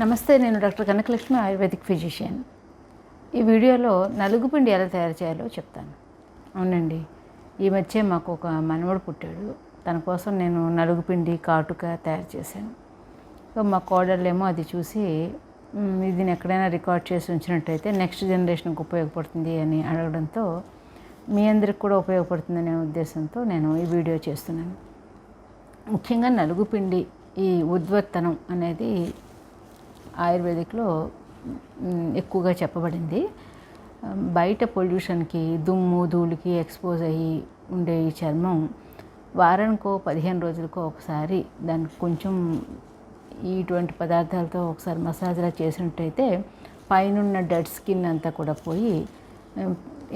నమస్తే నేను doctor Kanakalakshmi ayurvedic physician. ఈ వీడియోలో నలుగుపిండి ఎలా తయారు చేయాలో చెప్తాను. అవునండి ఈ మధ్య మాకు ఒక మనవడు పుట్టాడు. తన కోసం నేను నలుగుపిండి కాటుక తయారు చేశాను. సో మా కోడళ్ళేమో అది చూసి ఇది ఎక్కడైనా రికార్డ్ చేసి ఉంచినట్టయితే నెక్స్ట్ జనరేషన్కి ఉపయోగపడుతుంది అని అడగడంతో మీ అందరికి కూడా ఉపయోగపడుతుందనే ఉద్దేశంతో నేను ఈ వీడియో చేస్తున్నాను. ముఖ్యంగా నలుగుపిండి ఈ ఉద్వర్తనం అనేది ఆయుర్వేదిక్లో ఎక్కువగా చెప్పబడింది. బయట పొల్యూషన్కి దుమ్ము ధూళికి ఎక్స్పోజ్ అయ్యి ఉండే ఈ చర్మం వారానికో పదిహేను రోజులకో ఒకసారి దానికి కొంచెం ఇటువంటి పదార్థాలతో ఒకసారి మసాజ్లా చేసినట్టయితే పైనున్న డెడ్ స్కిన్ అంతా కూడా పోయి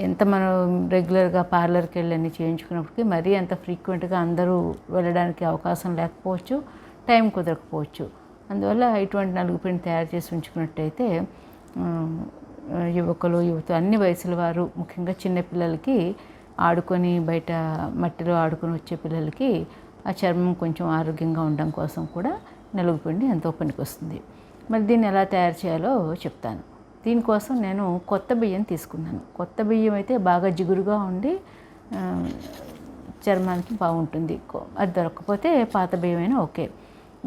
ఎంత మనం రెగ్యులర్గా పార్లర్కి వెళ్ళని చేయించుకున్నప్పటికీ మరీ అంత ఫ్రీక్వెంట్గా అందరూ వెళ్ళడానికి అవకాశం లేకపోవచ్చు టైం కుదరకపోవచ్చు. అందువల్ల ఇటువంటి నలుగు పిండి తయారు చేసి ఉంచుకున్నట్టయితే యువకులు యువత అన్ని వయసుల వారు ముఖ్యంగా చిన్నపిల్లలకి ఆడుకొని బయట మట్టిలో ఆడుకొని వచ్చే పిల్లలకి ఆ చర్మం కొంచెం ఆరోగ్యంగా ఉండడం కోసం కూడా నలుగు పిండి ఎంతో పనికొస్తుంది. మరి దీన్ని ఎలా తయారు చేయాలో చెప్తాను. దీనికోసం నేను కొత్త బియ్యం తీసుకున్నాను. కొత్త బియ్యం అయితే బాగా జిగురుగా ఉండి చర్మానికి బాగుంటుంది. అది దొరకకపోతే పాత బియ్యమైనా ఓకే.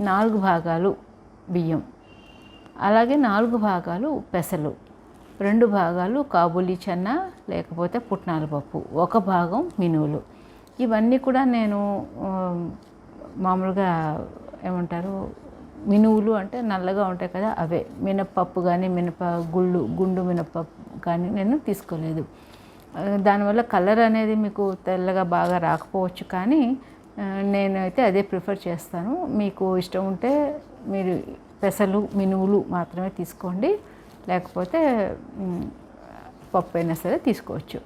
నాలుగు భాగాలు బియ్యం. అలాగే నాలుగు భాగాలు పెసలు. రెండు భాగాలు కాబూలీ చెన్న లేకపోతే పుట్నాల పప్పు. ఒక భాగం మినువులు. ఇవన్నీ కూడా నేను మామూలుగా ఏమంటారు మినువులు అంటే నల్లగా ఉంటాయి కదా అవే. మినప్పప్పు కానీ మినప గుళ్ళు గుండు మినపప్పు కానీ నేను తీసుకోలేదు. దానివల్ల కలర్ అనేది మీకు తెల్లగా బాగా రాకపోవచ్చు కానీ నేనైతే అదే ప్రిఫర్ చేస్తాను. మీకు ఇష్టం ఉంటే మీరు పెసలు మినువులు మాత్రమే తీసుకోండి. లేకపోతే పప్పు అయినా సరే తీసుకోవచ్చు.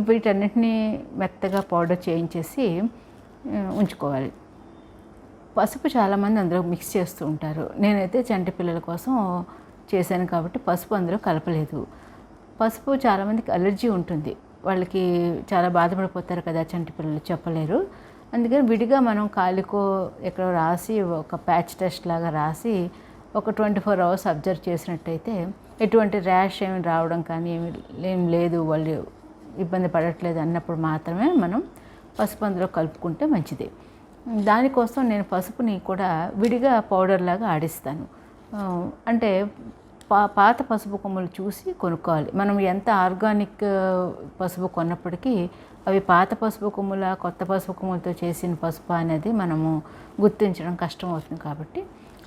వీటన్నిటిని మెత్తగా పౌడర్ చేయించేసి ఉంచుకోవాలి. పసుపు చాలామంది అందులో మిక్స్ చేస్తూ ఉంటారు. నేనైతే చంటి పిల్లల కోసం చేశాను కాబట్టి పసుపు అందులో కలపలేదు. పసుపు చాలామందికి అలర్జీ ఉంటుంది. వాళ్ళకి చాలా బాధపడిపోతారు కదా చంటి పిల్లలు చెప్పలేరు. అందుకని విడిగా మనం కాలికో ఎక్కడో రాసి ఒక ప్యాచ్ టెస్ట్ లాగా రాసి ఒక ట్వంటీ ఫోర్ అవర్స్ అబ్జర్వ్ చేసినట్టయితే ఎటువంటి ర్యాష్ ఏమి రావడం కానీ ఏమి ఏం లేదు వాళ్ళు ఇబ్బంది పడట్లేదు అన్నప్పుడు మాత్రమే మనం పసుపు అందులో కలుపుకుంటే మంచిది. దానికోసం నేను పసుపుని కూడా విడిగా పౌడర్ లాగా ఆడిస్తాను. అంటే పా పాత పసుపు కొమ్మలు చూసి కొనుక్కోవాలి. మనం ఎంత ఆర్గానిక్ పసుపు కొన్నప్పటికీ అవి పాత పసుపు కొమ్ముల కొత్త పసుపు కొమ్ములతో చేసిన పసుపు అనేది మనము గుర్తించడం కష్టం అవుతుంది కాబట్టి.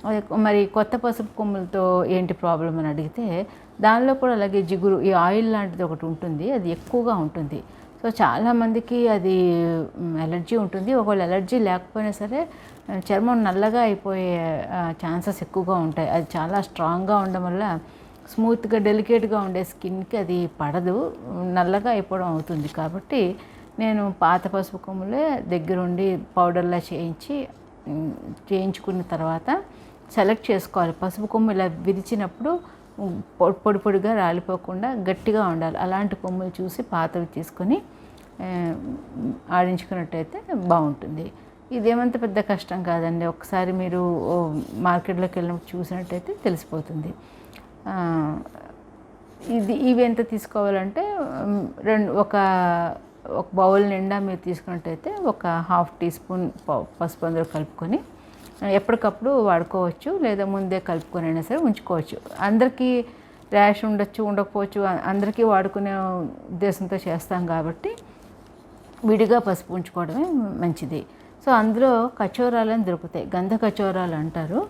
అది మరి కొత్త పసుపు కొమ్ములతో ఏంటి ప్రాబ్లం అని అడిగితే దానిలో కూడా అలాగే జిగురు ఈ ఆయిల్ లాంటిది ఒకటి ఉంటుంది అది ఎక్కువగా ఉంటుంది. సో చాలామందికి అది ఎలర్జీ ఉంటుంది. ఒకవేళ ఎలర్జీ లేకపోయినా సరే చర్మం నల్లగా అయిపోయే ఛాన్సెస్ ఎక్కువగా ఉంటాయి. అది చాలా స్ట్రాంగ్గా ఉండడం వల్ల స్మూత్గా డెలికేట్గా ఉండే స్కిన్కి అది పడదు. నల్లగా అయిపోవడం అవుతుంది కాబట్టి నేను పాత పసుపు కొమ్ములే దగ్గరుండి పౌడర్లా చేయించి చేయించుకున్న తర్వాత సెలెక్ట్ చేసుకోవాలి. పసుపు కొమ్ము ఇలా విరిచినప్పుడు పొడి పొడి పొడిగా రాలిపోకుండా గట్టిగా ఉండాలి. అలాంటి కొమ్ములు చూసి పాతవి తీసుకొని ఆడించుకున్నట్టయితే బాగుంటుంది. ఇదేమంత పెద్ద కష్టం కాదండి. ఒకసారి మీరు మార్కెట్లోకి వెళ్ళినప్పుడు చూసినట్టయితే తెలిసిపోతుంది. ఇది ఇవి ఎంత తీసుకోవాలంటే రెండు ఒక ఒక బౌల్ నిండా మీరు తీసుకున్నట్టయితే ఒక హాఫ్ టీ స్పూన్ పసుపు అందులో కలుపుకొని ఎప్పటికప్పుడు వాడుకోవచ్చు లేదా ముందే కలుపుకొని అయినా సరే ఉంచుకోవచ్చు. అందరికీ ర్యాష్ ఉండొచ్చు ఉండకపోవచ్చు అందరికీ వాడుకునే ఉద్దేశంతో చేస్తాం కాబట్టి విడిగా పసుపు ఉంచుకోవడమే మంచిది. సో అందులో కచోరాలని దొరుకుతాయి. గంధ కచోరాలు అంటారు.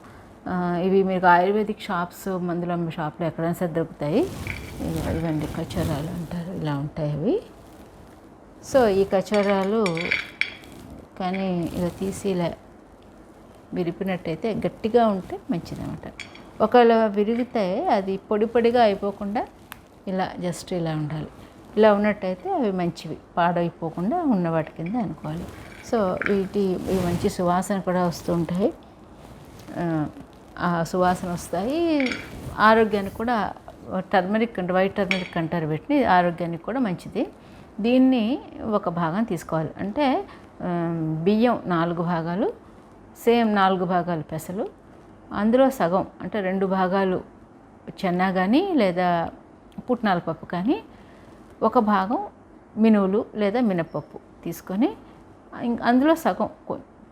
ఇవి మీకు ఆయుర్వేదిక్ షాప్స్ మందుల షాప్లో ఎక్కడైనా సరే దొరుకుతాయి. ఇవండి కచోరాలు అంటారు. ఇలా ఉంటాయి అవి. సో ఈ కచోరాలు కానీ ఇలా తీసి ఇలా విరిపినట్టయితే గట్టిగా ఉంటే మంచిదన్నమాట. ఒకవేళ విరిగితే అది పొడి పొడిగా అయిపోకుండా ఇలా జస్ట్ ఇలా ఉండాలి. ఇలా ఉన్నట్టయితే అవి మంచివి. పాడైపోకుండా ఉన్న వాటి కింద అనుకోవాలి. సో వీటి మంచి సువాసన కూడా వస్తుంటాయి సువాసన వస్తాయి. ఆరోగ్యానికి కూడా టర్మరిక్ అంటే వైట్ టర్మరిక్ అంటారు వీటిని ఆరోగ్యానికి కూడా మంచిది. దీన్ని ఒక భాగం తీసుకోవాలి. అంటే బియ్యం నాలుగు భాగాలు సేమ్ నాలుగు భాగాలు పెసలు అందులో సగం అంటే రెండు భాగాలు చెన్నా కానీ లేదా పుట్నాల పప్పు కానీ ఒక భాగం మినువులు లేదా మినపప్పు తీసుకొని ఇం- అందులో సగం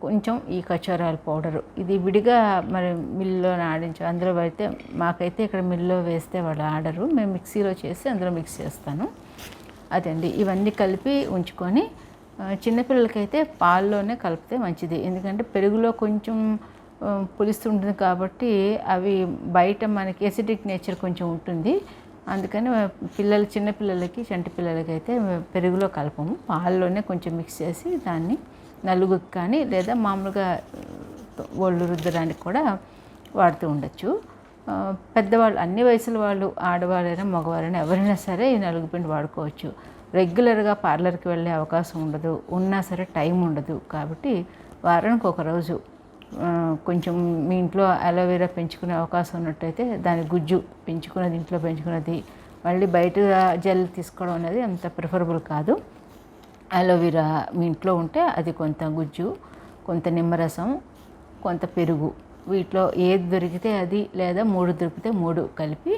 కొంచెం ఈ కచోరాల పౌడరు. ఇది విడిగా మరి మిల్లో ఆడించు అందులో అయితే మాకైతే ఇక్కడ మిల్లో వేస్తే వాళ్ళు ఆడరు. మేము మిక్సీలో చేసి అందులో మిక్స్ చేస్తాను. అదండి. ఇవన్నీ కలిపి ఉంచుకొని చిన్నపిల్లలకైతే పాల్లోనే కలిపితే మంచిది. ఎందుకంటే పెరుగులో కొంచెం పులుస్తుంటుంది కాబట్టి అవి బయట మనకి ఎసిడిక్ నేచర్ కొంచెం ఉంటుంది. అందుకని పిల్లలు చిన్న పిల్లలకి చంటి పిల్లలకి అయితే పెరుగులో కలపము. పాల్లోనే కొంచెం మిక్స్ చేసి దాన్ని నలుగుకి కానీ లేదా మామూలుగా ఒళ్ళు రుద్దడానికి కూడా వాడుతూ ఉండొచ్చు. పెద్దవాళ్ళు అన్ని వయసుల వాళ్ళు ఆడవాళ్ళైనా మగవారైనా ఎవరైనా సరే ఈ నలుగు పిండి వాడుకోవచ్చు. రెగ్యులర్గా పార్లర్కి వెళ్ళే అవకాశం ఉండదు. ఉన్నా సరే టైం ఉండదు కాబట్టి వారానికి ఒక రోజు కొంచెం మీ ఇంట్లో అలోవెరా పెంచుకునే అవకాశం ఉన్నట్టయితే దాని గుజ్జు పెంచుకున్నది ఇంట్లో పెంచుకున్నది మళ్ళీ బయట జెల్ తీసుకోవడం అనేది అంత ప్రిఫరబుల్ కాదు. అలోవెరా మీ ఇంట్లో ఉంటే అది కొంత గుజ్జు కొంత నిమ్మరసం కొంత పెరుగు. వీటిలో ఏది దొరికితే అది లేదా మూడు దొరికితే మూడు కలిపి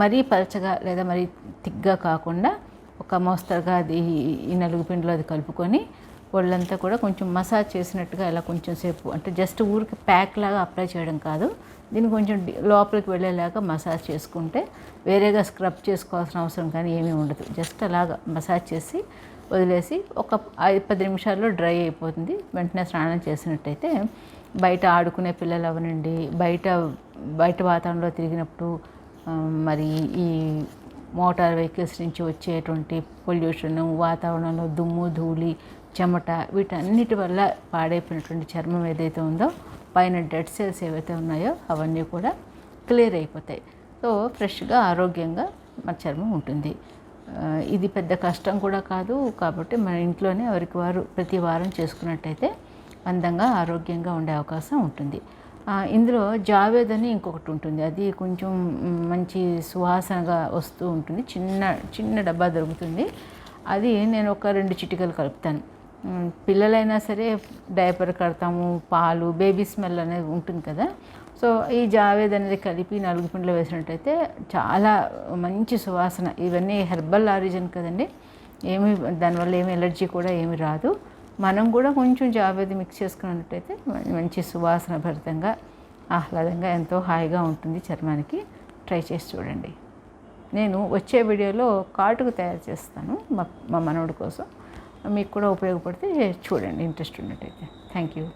మరీ పలచగా లేదా మరీ తిగ్గా కాకుండా ఒక మోస్తరుగా అది ఈ నలుగు పిండిలో అది కలుపుకొని ఒళ్ళంతా కూడా కొంచెం మసాజ్ చేసినట్టుగా ఇలా కొంచెం సేపు అంటే జస్ట్ ఊరికి ప్యాక్ లాగా అప్లై చేయడం కాదు. దీన్ని కొంచెం లోపలికి వెళ్ళేలాగా మసాజ్ చేసుకుంటే వేరేగా స్క్రబ్ చేసుకోవాల్సిన అవసరం కానీ ఏమీ ఉండదు. జస్ట్ అలాగా మసాజ్ చేసి వదిలేసి ఒక ఐదు పది నిమిషాల్లో డ్రై అయిపోతుంది. వెంటనే స్నానం చేసినట్టయితే బయట ఆడుకునే పిల్లలు అవనండి. బయట బయట వాతావరణంలో తిరిగినప్పుడు మరి ఈ మోటార్ వెహికల్స్ నుంచి వచ్చేటువంటి పొల్యూషన్ వాతావరణంలో దుమ్ము ధూళి చెమట వీటన్నిటి వల్ల పాడైపోయినటువంటి చర్మం ఏదైతే ఉందో పైన డెడ్ సెల్స్ ఏవైతే ఉన్నాయో అవన్నీ కూడా క్లియర్ అయిపోతాయి. సో ఫ్రెష్గా ఆరోగ్యంగా మన చర్మం ఉంటుంది. ఇది పెద్ద కష్టం కూడా కాదు కాబట్టి మన ఇంట్లోనే ఎవరికి వారు ప్రతి వారం చేసుకున్నట్టయితే అందంగా ఆరోగ్యంగా ఉండే అవకాశం ఉంటుంది. ఇందులో జావేద్ అని ఇంకొకటి ఉంటుంది. అది కొంచెం మంచి సువాసనగా వస్తూ ఉంటుంది. చిన్న చిన్న డబ్బా దొరుకుతుంది. అది నేను ఒక రెండు చిటికలు కలుపుతాను. పిల్లలైనా సరే డైపర్ కడతాము పాలు బేబీ స్మెల్ అనేది ఉంటుంది కదా సో ఈ జావేద్ అనేది కలిపి నాలుగు పిండిలో వేసినట్టయితే చాలా మంచి సువాసన. ఇవన్నీ హెర్బల్ ఆరిజిన్ కదండి. ఏమి దానివల్ల ఏమి ఎలర్జీ కూడా ఏమి రాదు. మనం కూడా కొంచెం జావేది మిక్స్ చేసుకున్నట్టయితే మంచి సువాసన భరితంగా ఆహ్లాదంగా ఎంతో హాయిగా ఉంటుంది చర్మానికి. ట్రై చేసి చూడండి. నేను వచ్చే వీడియోలో కాటుకు తయారు చేస్తాను మా మా మనవడి కోసం. మీకు కూడా ఉపయోగపడితే చూడండి ఇంట్రెస్ట్ ఉన్నట్టయితే. Thank you.